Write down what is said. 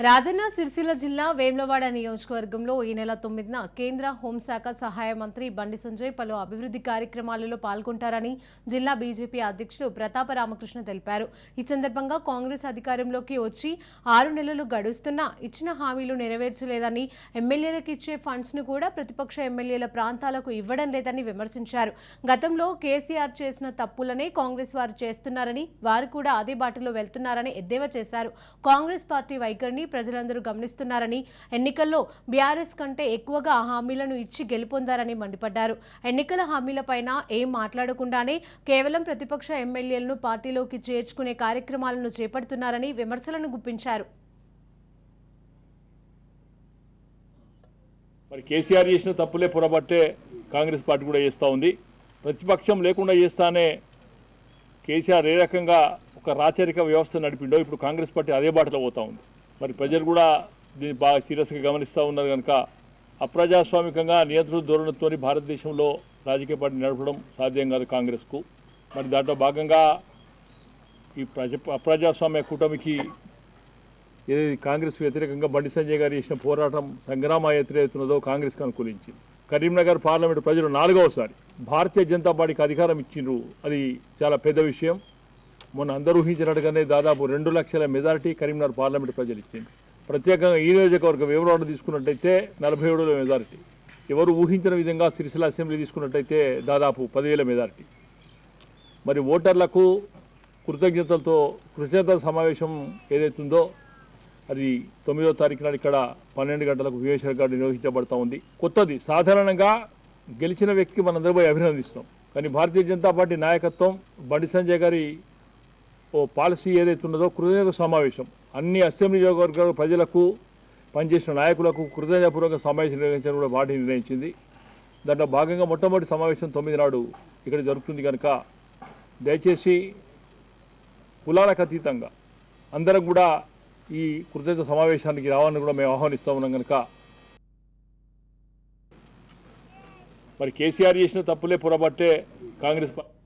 రాజన్న సిరిసిల్ల జిల్లా వేమ్లవాడ నియోజకవర్గంలో ఈ నెల తొమ్మిదిన కేంద్ర హోంశాఖ సహాయ మంత్రి బండి సంజయ్ పలు అభివృద్ధి కార్యక్రమాలలో పాల్గొంటారని జిల్లా బీజేపీ అధ్యక్షుడు ప్రతాప రామకృష్ణ తెలిపారు. ఈ సందర్భంగా కాంగ్రెస్ అధికారంలోకి వచ్చి ఆరు నెలలు గడుస్తున్నా ఇచ్చిన హామీలు నెరవేర్చలేదని ఎమ్మెల్యేలకు ఇచ్చే ఫండ్స్ను కూడా ప్రతిపక్ష ఎమ్మెల్యేల ప్రాంతాలకు ఇవ్వడం లేదని విమర్శించారు. గతంలో కేసీఆర్ చేసిన తప్పులనే కాంగ్రెస్ వారు చేస్తున్నారని వారు కూడా అదే బాటలో వెళ్తున్నారని ఎద్దేవా చేశారు. కాంగ్రెస్ పార్టీ వైఖరిని ప్రజలందరూ గమనిస్తున్నారని ఎన్నికల్లో బీఆర్ఎస్ కంటే ఎక్కువగా హామీలను ఇచ్చి గెలుపొందారని మండిపడ్డారు. ఎన్నికల హామీలపైన ఏం మాట్లాడకుండానే కేవలం ప్రతిపక్ష ఎమ్మెల్యేలను పార్టీలోకి చేర్చుకునే కార్యక్రమాలను చేపడుతున్నారని విమర్శలను గుప్పించారు. మరి కేసీఆర్ చేసిన తప్పులే పొరబట్టే కాంగ్రెస్ పార్టీ కూడా చేస్తూ ఉంది. ప్రతిపక్షం లేకుండా చేస్తానే కేసీఆర్ ఏ రకంగా ఒక రాచరిక వ్యవస్థ నడిపిండో ఇప్పుడు కాంగ్రెస్ పార్టీ అదే బాటలో పోతూ ఉంది. మరి ప్రజలు కూడా దీన్ని బాగా సీరియస్గా గమనిస్తూ ఉన్నారు కనుక అప్రజాస్వామికంగా నియంత్రణ ధోరణితో భారతదేశంలో రాజకీయ పార్టీ నడపడం సాధ్యం కాదు కాంగ్రెస్కు. మరి దాంట్లో భాగంగా ఈ ప్రజ అప్రజాస్వామ్య కూటమికి ఏది కాంగ్రెస్ వ్యతిరేకంగా బండి సంజయ్ గారు చేసిన పోరాటం సంగ్రామ యాత్ర కాంగ్రెస్కి అనుకూలించింది. కరీంనగర్ పార్లమెంటు ప్రజలు నాలుగవసారి భారతీయ జనతా పార్టీకి అధికారం ఇచ్చిండ్రు. అది చాలా పెద్ద విషయం. మొన్న అందరూ ఊహించినట్టుగానే దాదాపు రెండు లక్షల మెజారిటీ కరీంనగర్ పార్లమెంటు ప్రజలు ఇచ్చింది ప్రత్యేకంగా ఈ నియోజకవర్గం వివరాలు తీసుకున్నట్టయితే నలభై ఏడుల మెజారిటీ. ఎవరు ఊహించిన విధంగా సిరిసిల్ల అసెంబ్లీ తీసుకున్నట్టయితే దాదాపు పదివేల మెజారిటీ. మరి ఓటర్లకు కృతజ్ఞతలతో కృతజ్ఞత సమావేశం ఏదైతుందో అది తొమ్మిదో తారీఖు నాడు ఇక్కడ పన్నెండు గంటలకు వివేశ్వర గార్డు నిర్వహించబడతా ఉంది. కొత్తది సాధారణంగా గెలిచిన వ్యక్తికి మనందరూ పోయి అభినందిస్తాం. కానీ భారతీయ జనతా పార్టీ నాయకత్వం బండి సంజయ్ గారి ఓ పాలసీ ఏదైతే ఉన్నదో కృతజ్ఞత సమావేశం. అన్ని అసెంబ్లీ నియోజకవర్గాల ప్రజలకు పనిచేసిన నాయకులకు కృతజ్ఞతాపూర్వక సమావేశం నిర్వహించడం కూడా వాటిని నిర్ణయించింది. దాంట్లో భాగంగా మొట్టమొదటి సమావేశం తొమ్మిది నాడు ఇక్కడ జరుగుతుంది కనుక దయచేసి కులాలకు అతీతంగా అందరం కూడా ఈ కృతజ్ఞత సమావేశానికి రావాలని కూడా మేము ఆహ్వానిస్తూ ఉన్నాం కనుక. మరి కేసీఆర్ చేసిన తప్పులే పొరబట్టే కాంగ్రెస్ పా-